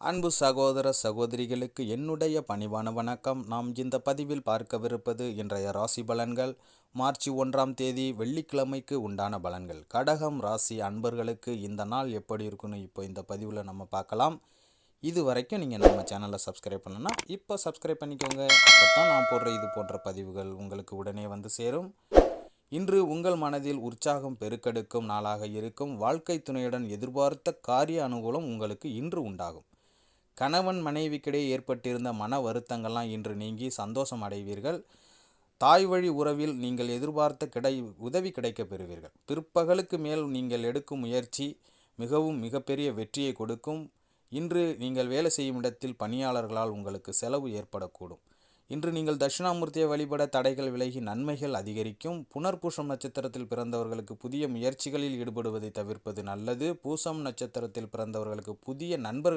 அன்பு சகோதர சகோதரிகளுக்கு என்னுடைய பணிவான வணக்கம். நாம் இந்த பதிவில் பார்க்கவிருப்பது இன்றைய ராசி பலன்கள். மார்ச் ஒன்றாம் தேதி வெள்ளிக்கிழமைக்கு உண்டான பலன்கள். கடகம் ராசி அன்பர்களுக்கு இந்த நாள் எப்படி இருக்குன்னு இப்போ இந்த பதிவில் நம்ம பார்க்கலாம். இது வரைக்கும் நீங்கள் நம்ம சேனலை சப்ஸ்கிரைப் பண்ணணும்னா இப்போ சப்ஸ்கிரைப் பண்ணிக்கோங்க. அப்போ தான் நான் போடுற இது போன்ற பதிவுகள் உங்களுக்கு உடனே வந்து சேரும். இன்று உங்கள் மனதில் உற்சாகம் பெருக்கெடுக்கும் நாளாக இருக்கும். வாழ்க்கை துணையுடன் எதிர்பார்த்த காரிய அனுகூலம் உங்களுக்கு இன்று உண்டாகும். கணவன் மனைவிக்கிடையே ஏற்பட்டிருந்த மன வருத்தங்கள்லாம் இன்று நீங்கி சந்தோஷம் அடைவீர்கள். தாய் வழி உறவில் நீங்கள் எதிர்பார்த்த கிடை உதவி கிடைக்கப் பெறுவீர்கள். பிற்பகலுக்கு மேல் நீங்கள் எடுக்கும் முயற்சி மிகவும் மிகப்பெரிய வெற்றியை கொடுக்கும். இன்று நீங்கள் வேலை செய்யும் இடத்தில் பணியாளர்களால் உங்களுக்கு செலவு ஏற்படக்கூடும். இன்று நீங்கள் தட்சிணாமூர்த்தியை வழிபட தடைகள் விலகி நன்மைகள் அதிகரிக்கும். புனர்பூசம் நட்சத்திரத்தில் பிறந்தவர்களுக்கு புதிய முயற்சிகளில் ஈடுபடுவதை தவிர்ப்பது நல்லது. பூசம் நட்சத்திரத்தில் பிறந்தவர்களுக்கு புதிய நண்பர்கள்